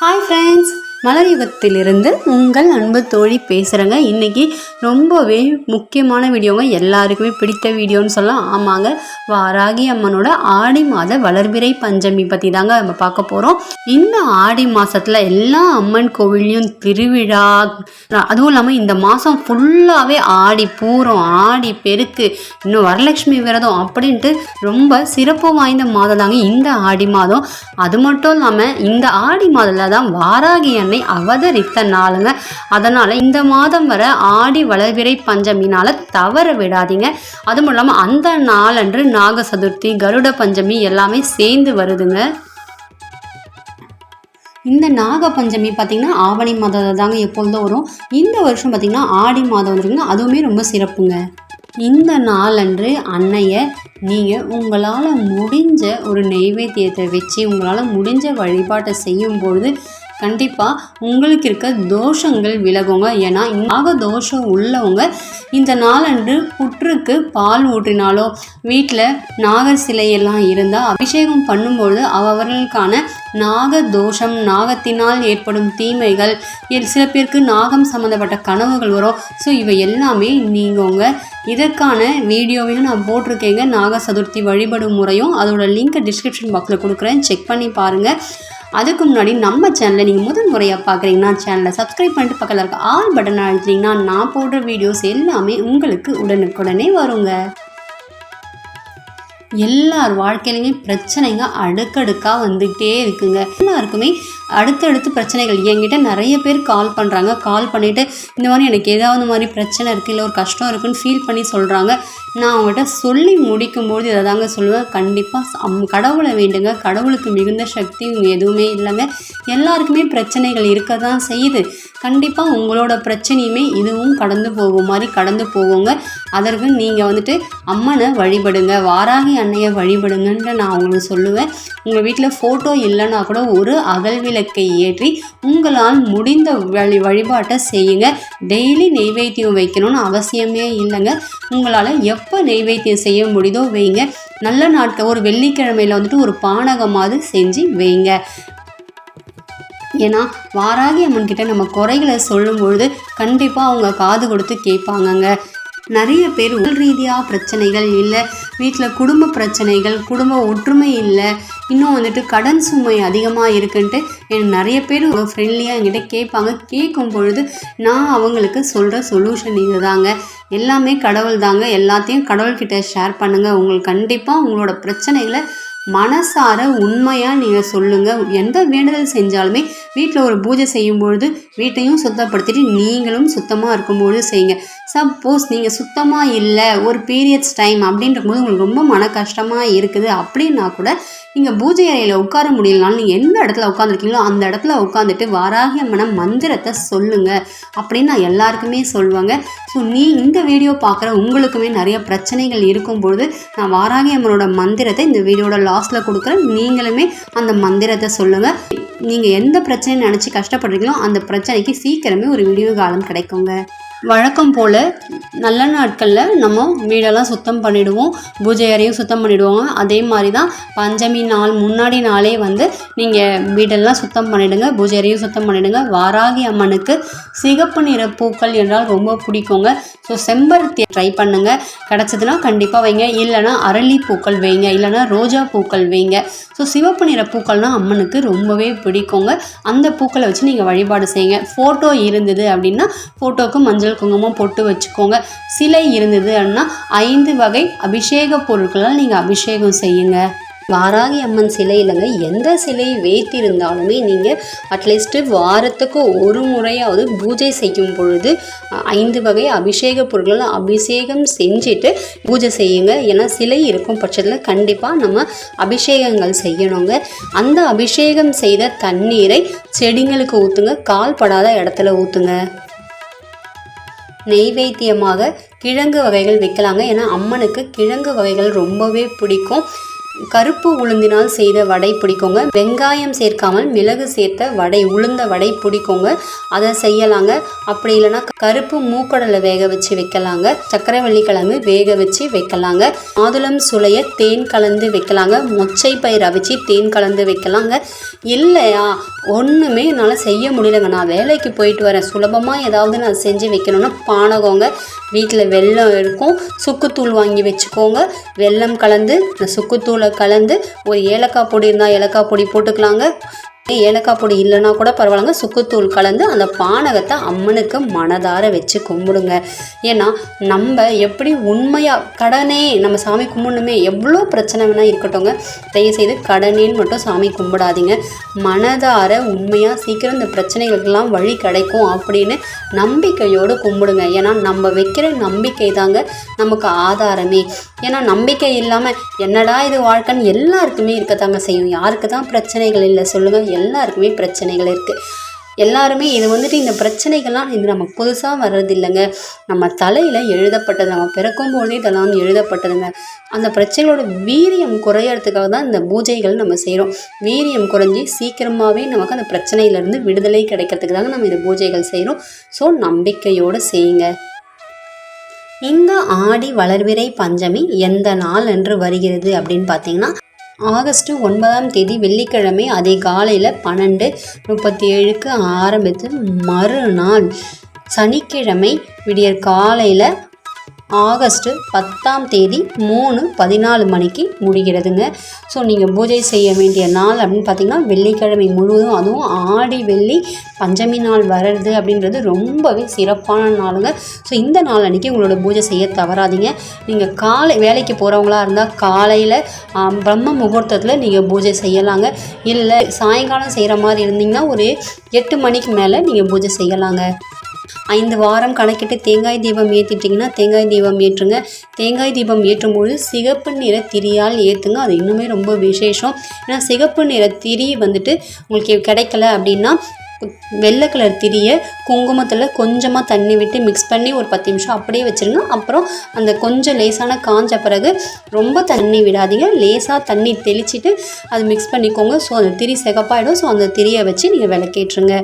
Hi friends மலரிவத்திலிருந்து உங்கள் அன்பு தோழி பேசுகிறேங்க இன்றைக்கி ரொம்பவே முக்கியமான வீடியோங்க. எல்லாருக்குமே பிடித்த வீடியோன்னு சொல்லலாம். ஆமாங்க வாராகி அம்மனோட ஆடி மாத வளர்பிறை பஞ்சமி பற்றி தாங்க நம்ம பார்க்க போகிறோம் இந்த ஆடி மாதத்தில் எல்லா அம்மன் கோவில்லையும் திருவிழா அதுவும் இல்லாமல் இந்த மாதம் ஃபுல்லாகவே ஆடி பூரம் ஆடி பெருக்கு இன்னும் வரலட்சுமி விரதம் அப்படின்ட்டு ரொம்ப சிறப்பு வாய்ந்த மாதம் தாங்க இந்த ஆடி மாதம். அது மட்டும் இல்லாமல் இந்த ஆடி மாதத்தில் தான் வாராகி அன்னை அவதரித்த நாளுங்க. அதனால் இந்த மாதம் வர ஆடி வளர்பிறை பஞ்சமினால் தவற விடாதீங்க. அதுவும் இல்லாமல் அந்த நாளன்று நாக சதுர்த்தி கருட பஞ்சமி எல்லாமே சேர்ந்து வருதுங்க. இந்த நாக பஞ்சமி பார்த்திங்கன்னா ஆவணி மாதம் தாங்க எப்பொழுதும் வரும். இந்த வருஷம் பார்த்திங்கன்னா ஆடி மாதம் வந்துருங்க. அதுவுமே ரொம்ப சிறப்புங்க. இந்த நாளன்று அன்னைய நீங்கள் உங்களால் முடிஞ்ச ஒரு நெய்வேத்தியத்தை வச்சு உங்களால் முடிஞ்ச வழிபாட்டை செய்யும்பொழுது கண்டிப்பாக உங்களுக்கு இருக்க தோஷங்கள் விலகுங்க. ஏன்னா நாக தோஷம் உள்ளவங்க இந்த நாளன்று புற்றுக்கு பால் ஊற்றினாலோ வீட்டில் நாகர் சிலையெல்லாம் இருந்தால் அபிஷேகம் பண்ணும்பொழுது அவர்களுக்கான நாக தோஷம் நாகத்தினால் ஏற்படும் தீமைகள் சில பேருக்கு நாகம் சம்மந்தப்பட்ட கனவுகள் வரும். ஸோ இவை எல்லாமே நீங்கவங்க இதற்கான வீடியோவையும் நான் போட்டிருக்கேங்க. நாக சதுர்த்தி வழிபடும் முறையும் அதோட லிங்க்கை டிஸ்கிரிப்ஷன் பாக்ஸில் கொடுக்குறேன். செக் பண்ணி பாருங்கள் அதுக்கு முன்னாடி நம்ம சேனலை நீங்கள் முதல் முறையாக பார்க்குறீங்கன்னா சேனலை சப்ஸ்கிரைப் பண்ணிட்டு பக்கத்தில் இருக்க ஆல் பட்டன் அழுத்தினீங்கன்னா நான் போடுற வீடியோஸ் எல்லாமே உங்களுக்கு உடனுக்குடனே வருங்க. எல்லார் வாழ்க்கையிலையுமே பிரச்சனைங்க அடுக்கடுக்காக வந்துகிட்டே இருக்குங்க. எல்லாருக்குமே அடுத்தடுத்து பிரச்சனைகள். என்கிட்ட நிறைய பேர் கால் பண்ணுறாங்க கால் பண்ணிவிட்டு இந்த மாதிரி எனக்கு ஏதாவது மாதிரி பிரச்சனை இருக்குது இல்லை ஒரு கஷ்டம் இருக்குன்னு ஃபீல் பண்ணி சொல்கிறாங்க நான் அவங்ககிட்ட சொல்லி முடிக்கும்போது இதை தாங்க சொல்லுவேன். கண்டிப்பாக அம் கடவுளை வேண்டுங்க. கடவுளுக்கு மிகுந்த சக்தி எதுவுமே இல்லைங்க எல்லாருக்குமே பிரச்சனைகள் இருக்க தான் செய்யுது. கண்டிப்பாக உங்களோட பிரச்சனையுமே இதுவும் கடந்து போகும். மாதிரி கடந்து போவோங்க அதற்கு நீங்கள் வந்துட்டு அம்மனை வழிபடுங்க வாராகி அன்னையை வழிபடுங்கன்னு நான் உங்களுக்கு சொல்லுவேன். உங்கள் வீட்டில் ஃபோட்டோ இல்லைன்னா கூட ஒரு அகல் விளக்கை ஏற்றி உங்களால் முடிந்த வழி வழிபாட்டை செய்யுங்க. டெய்லி நெய்வேத்தியம் வைக்கணும்னு அவசியமே இல்லைங்க. உங்களால் எப்போ நெய்வேத்தியம் செய்ய முடியுதோ வைங்க. நல்ல நாட்கள் ஒரு வெள்ளிக்கிழமையில் வந்துட்டு ஒரு பானகமாவது செஞ்சு வைங்க. ஏன்னா வாராகி அம்மன் கிட்ட நம்ம குறைகளை சொல்லும் பொழுது கண்டிப்பாக அவங்க காது கொடுத்து கேட்பாங்கங்க. நிறைய பேர் உடல் ரீதியாக பிரச்சனைகள் இல்லை வீட்டில் குடும்ப பிரச்சனைகள் குடும்ப ஒற்றுமை இல்லை இன்னும் வந்துட்டு கடன் சுமை அதிகமாக இருக்குன்ட்டு எனக்கு நிறைய பேர் ஃப்ரெண்ட்லியாக என்கிட்ட கேட்பாங்க. கேட்கும் பொழுது நான் அவங்களுக்கு சொல்கிற சொல்யூஷன் இது தாங்க எல்லாமே கடவுள் தாங்க. எல்லாத்தையும் கடவுள்கிட்ட ஷேர் பண்ணுங்கள் உங்களுக்கு கண்டிப்பாக உங்களோட பிரச்சனைகளை மனசார உண்மையாக நீங்கள் சொல்லுங்கள் எந்த வேண்டுதல் செஞ்சாலுமே வீட்டில் ஒரு பூஜை செய்யும்பொழுது வீட்டையும் சுத்தப்படுத்திட்டு நீங்களும் சுத்தமாக இருக்கும்பொழுது செய்யுங்க. சப்போஸ் நீங்கள் சுத்தமாக இல்லை ஒரு பீரியட்ஸ் டைம் அப்படின்ற போது உங்களுக்கு ரொம்ப மன கஷ்டமாக இருக்குது அப்படின்னா கூட நீங்கள் பூஜை அறையில் உட்கார முடியலனாலும் நீங்கள் எந்த இடத்துல உட்காந்துருக்கீங்களோ அந்த இடத்துல உட்காந்துட்டு வாராகி மனம் மந்திரத்தை சொல்லுங்கள் அப்படின்னு நான் எல்லாருக்குமே சொல்லுவாங்க. ஸோ நீ இந்த வீடியோ பார்க்குற உங்களுக்குமே நிறைய பிரச்சனைகள் இருக்கும்பொழுது நான் வாராகி அம்மனோட மந்திரத்தை இந்த வீடியோட லாஸ்ட்டில் கொடுக்குறேன். நீங்களுமே அந்த மந்திரத்தை சொல்லுங்கள் நீங்கள் எந்த பிரச்சனை நினச்சி கஷ்டப்படுறீங்களோ அந்த பிரச்சனைக்கு சீக்கிரமே ஒரு விடிவு காலம் கிடைக்குங்க. வழக்கம் போல் நல்ல நாட்களில் நம்ம வீடெல்லாம் சுத்தம் பண்ணிவிடுவோம் பூஜை அறையும் சுத்தம் பண்ணிவிடுவோம் அதே மாதிரி தான் பஞ்சமி நாள் முன்னாடி நாளே வந்து நீங்கள் வீடெல்லாம் சுத்தம் பண்ணிவிடுங்க பூஜை அறையும் சுத்தம் பண்ணிவிடுங்க வாராகி அம்மனுக்கு சிகப்பு நிற பூக்கள் என்றால் ரொம்ப பிடிக்குங்க. ஸோ செம்பருத்தியை ட்ரை பண்ணுங்கள் கிடச்சதுன்னா கண்டிப்பாக வைங்க. இல்லைனா அரளி பூக்கள் வைங்க. இல்லைனா ரோஜா பூக்கள் வைங்க. ஸோ சிவப்பு நிற பூக்கள்னால் அம்மனுக்கு ரொம்பவே பிடிக்குங்க. அந்த பூக்களை வச்சு நீங்கள் வழிபாடு செய்யுங்க. ஃபோட்டோ இருந்தது அப்படின்னா ஃபோட்டோவுக்கு மஞ்சள் குங்குமம் பொட்டு வச்சுக்கோங்க. சிலை இருந்தது அப்படின்னா ஐந்து வகை அபிஷேக பொருட்களால் நீங்கள் அபிஷேகம் செய்யுங்க. வாராகி அம்மன் சிலை இல்லைங்க எந்த சிலை வைத்திருந்தாலுமே நீங்கள் அட்லீஸ்ட்டு வாரத்துக்கு ஒரு முறையாவது பூஜை செய்யும் பொழுது ஐந்து வகை அபிஷேக பொருட்களை அபிஷேகம் செஞ்சுட்டு பூஜை செய்யுங்க. ஏன்னா சிலை இருக்கும் பட்சத்தில் கண்டிப்பாக நம்ம அபிஷேகங்கள் செய்யணுங்க. அந்த அபிஷேகம் செய்த தண்ணீரை செடிங்களுக்கு ஊற்றுங்க கால் படாத இடத்துல ஊற்றுங்க நெய்வேத்தியமாக கிழங்கு வகைகள் வைக்கலாங்க. ஏன்னா அம்மனுக்கு கிழங்கு வகைகள் ரொம்பவே பிடிக்கும். கருப்பு உளுந்தினால் செய்த வடை பிடிக்குங்க. வெங்காயம் சேர்க்காமல் மிளகு சேர்த்த வடை உளுந்த வடை பிடிக்குங்க. அதை செய்யலாங்க. அப்படி இல்லைன்னா கருப்பு மூக்கடலை வேக வச்சு வைக்கலாங்க. சக்கரை வள்ளிக்கிழங்கு வேக வச்சு வைக்கலாங்க. மாதுளம் சுளைய தேன் கலந்து வைக்கலாங்க. மொச்சை பயிர் அவிச்சு தேன் கலந்து வைக்கலாங்க. இல்லையா? ஒன்றுமே என்னால் செய்ய முடியலங்க. நான் வேலைக்கு போயிட்டு வரேன். சுலபமாக ஏதாவது நான் செஞ்சு வைக்கணும்னா பானகங்க. வீட்டில் வெல்லம் இருக்கும். சுக்குத்தூள் வாங்கி வச்சுக்கோங்க. வெல்லம் கலந்து இந்த கலந்து ஒரு ஏலக்காய் பொடி இருந்தால் ஏலக்காய் பொடி போட்டுக்கலாங்க. ஏலக்காய் பொடி இல்லைன்னா கூட பரவாயில்லங்க. சுக்குத்தூள் கலந்து அந்த பானகத்தை அம்மனுக்கு மனதார வச்சு கும்பிடுங்க. ஏன்னா நம்ம எப்படி உண்மையாக கடனே நம்ம சாமி கும்பிடணுமே எவ்வளோ பிரச்சனை வேணால் இருக்கட்டும்ங்க. தயவுசெய்து கடனேன்னு மட்டும் சாமி கும்பிடாதீங்க. மனதார உண்மையாக சீக்கிரம் இந்த பிரச்சனைகளுக்கெல்லாம் வழி கிடைக்கும் அப்படின்னு நம்பிக்கையோடு கும்பிடுங்க. ஏன்னா நம்ம வைக்கிற நம்பிக்கை தாங்க நமக்கு ஆதாரமே. ஏன்னா நம்பிக்கை இல்லாமல் என்னடா இது வாழ்க்கைன்னு எல்லாருக்குமே இருக்கத்தாங்க செய்யும். யாருக்கு தான் பிரச்சனைகள் இல்லை? சொல்லுங்கள் எல்லாருக்குமே பிரச்சனைகள் இருக்குது எல்லாருமே இது வந்துட்டு இந்த பிரச்சனைகள்லாம் இது நமக்கு புதுசாக வர்றது இல்லைங்க நம்ம தலையில் எழுதப்பட்டது நம்ம பிறக்கும்போதே இதெல்லாம் எழுதப்பட்டதுங்க. அந்த பிரச்சனைகளோட வீரியம் குறையறதுக்காக தான் இந்த பூஜைகள் நம்ம செய்கிறோம் வீரியம் குறைஞ்சி சீக்கிரமாகவே நமக்கு அந்த பிரச்சனையிலேருந்து விடுதலை கிடைக்கிறதுக்கு தாங்க நம்ம இந்த பூஜைகள் செய்கிறோம் ஸோ நம்பிக்கையோடு செய்யுங்க. இந்த ஆடி வளர்விரை பஞ்சமி எந்த நாள் என்று வருகிறது அப்படின்னு பார்த்தீங்கன்னா ஆகஸ்ட் ஒன்பதாம் தேதி வெள்ளிக்கிழமை அதே காலையில் பன்னெண்டு முப்பத்தி ஏழுக்கு ஆரம்பித்து மறுநாள் சனிக்கிழமை விடியற் காலையில் ஆகஸ்ட்டு பத்தாம் தேதி மூணு பதினாலு மணிக்கு முடிகிறதுங்க. ஸோ நீங்கள் பூஜை செய்ய வேண்டிய நாள் அப்படின்னு பார்த்தீங்கன்னா வெள்ளிக்கிழமை முழுவதும் அதுவும் ஆடி வெள்ளி பஞ்சமி நாள் வர்றது அப்படின்றது ரொம்பவே சிறப்பான நாளுங்க. ஸோ இந்த நாள் அன்றைக்கி உங்களோட பூஜை செய்ய தவறாதீங்க. நீங்கள் காலை வேலைக்கு போகிறவங்களா இருந்தால் காலையில் பிரம்ம முகூர்த்தத்தில் நீங்கள் பூஜை செய்யலாங்க. இல்லை சாயங்காலம் செய்கிற மாதிரி இருந்தீங்கன்னா ஒரு எட்டு மணிக்கு மேலே நீங்கள் பூஜை செய்யலாங்க. ஐந்து வாரம் கணக்கிட்டு தேங்காய் தீபம் ஏற்றிட்டிங்கன்னா தேங்காய் தீபம் ஏற்றுங்க. தேங்காய் தீபம் ஏற்றும்போது சிகப்பு நிற திரியால் ஏற்றுங்க அது இன்னுமே ரொம்ப விசேஷம். ஏன்னா சிகப்பு நிற திரி வந்துட்டு உங்களுக்கு கிடைக்கல அப்படின்னா வெள்ளை கலர் திரியை குங்குமத்தில் கொஞ்சமாக தண்ணி விட்டு மிக்ஸ் பண்ணி ஒரு பத்து நிமிஷம் அப்படியே வச்சுருங்க. அப்புறம் அந்த கொஞ்சம் லேசான காஞ்ச பிறகு ரொம்ப தண்ணி விடாதீங்க. லேசாக தண்ணி தெளிச்சிட்டு அது மிக்ஸ் பண்ணிக்கோங்க. ஸோ அந்த திரி சிகப்பாயிடும். ஸோ அந்த திரியை வச்சு நீங்கள் விளக்கேற்றுங்க.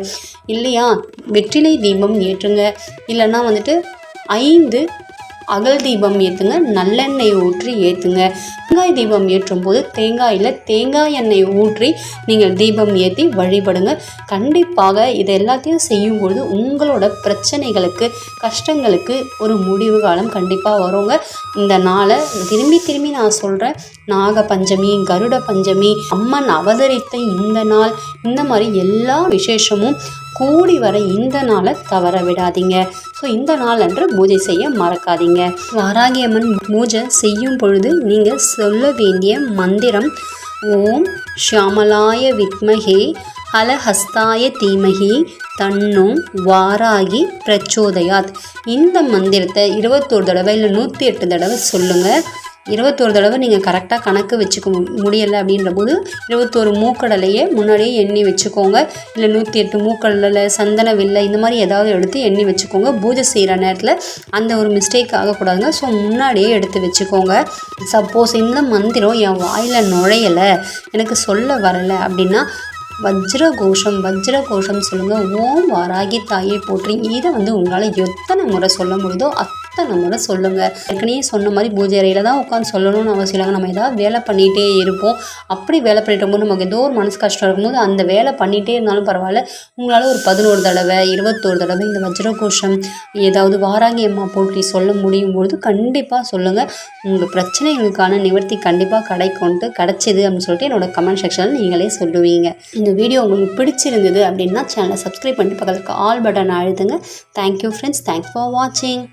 இல்லையா? வெற்றிலை தீபம் ஏற்றுங்க. இல்லைன்னா வந்துட்டு ஐந்து அகல் தீபம் ஏற்றுங்க நல்லெண்ணெய் ஊற்றி ஏற்றுங்க தேங்காய் தீபம் ஏற்றும் போது தேங்காயில் தேங்காய் எண்ணெய் ஊற்றி நீங்கள் தீபம் ஏற்றி வழிபடுங்க. கண்டிப்பாக இது எல்லாத்தையும் செய்யும்பொழுது உங்களோட பிரச்சனைகளுக்கு கஷ்டங்களுக்கு ஒரு முடிவு காலம் கண்டிப்பாக வருங்க. இந்த நாளை திரும்பி திரும்பி நான் சொல்கிறேன் நாக பஞ்சமி கருட பஞ்சமி அம்மன் அவதரித்த இந்த நாள் இந்த மாதிரி எல்லா விசேஷமும் கூடி வர இந்த நாளை தவற விடாதீங்க. ஸோ இந்த நாள் அன்று பூஜை செய்ய மறக்காதீங்க. வாராகியம்மன் பூஜை செய்யும் பொழுது நீங்கள் சொல்ல வேண்டிய மந்திரம் ஓம் ஷியாமலாய வித்மகே ஹலஹஸ்தாய தீமகி தன்னும் வாராகி பிரச்சோதயாத். இந்த மந்திரத்தை இருபத்தோரு தடவை இல்லை நூற்றி எட்டு தடவை சொல்லுங்கள் இருபத்தோரு தடவை நீங்கள் கரெக்டாக கணக்கு வச்சுக்க முடியலை அப்படின்ற போது இருபத்தோரு மூக்கடலையே முன்னாடியே எண்ணி வச்சுக்கோங்க. இல்லை நூற்றி எட்டு மூக்கடலை சந்தன வில்லை இந்த மாதிரி ஏதாவது எடுத்து எண்ணி வச்சுக்கோங்க. பூஜை செய்கிற நேரத்தில் அந்த ஒரு மிஸ்டேக் ஆகக்கூடாதுங்க. ஸோ முன்னாடியே எடுத்து வச்சுக்கோங்க. சப்போஸ் இந்த மந்திரம் என் வாயில் நுழையலை எனக்கு சொல்ல வரலை அப்படின்னா வஜ்ர கோஷம் வஜ்ர கோஷம் சொல்லுங்கள் ஓம் வாராகி தாயை போற்றி. இதை வந்து உங்களால் எத்தனை முறை சொல்ல முடியுதோ அத்தனை முறை சொல்லுங்கள் ஏற்கனவே சொன்ன மாதிரி பூஜை அறையில் தான் உட்காந்து சொல்லணும்னு அவசியம் இல்லை. நம்ம ஏதாவது வேலை பண்ணிகிட்டே இருப்போம். அப்படி வேலை பண்ணிட்டு நமக்கு ஏதோ ஒரு மனசு கஷ்டம் இருக்கும்போது அந்த வேலை பண்ணிகிட்டே இருந்தாலும் பரவாயில்ல. உங்களால் ஒரு பதினோரு தடவை இருபத்தோரு தடவை இந்த வஜ்ரகோஷம் ஏதாவது வாராங்கி அம்மா போற்றி சொல்ல முடியும் பொழுது கண்டிப்பாக சொல்லுங்கள் உங்கள் பிரச்சனைகளுக்கான நிவர்த்தி கண்டிப்பாக கிடைக்கும்ட்டு கிடச்சிது அப்படின்னு சொல்லிட்டு என்னோட கமெண்ட் செக்ஷனில் நீங்களே சொல்லுவீங்க. இந்த வீடியோ உங்களுக்கு பிடிச்சிருந்தது அப்படின்னா சேனலை சப்ஸ்கிரைப் பண்ணிட்டு பக்கத்துக்கு ஆல் பட்டன் அழுத்துங்க. Thank you friends thanks for வாட்சிங்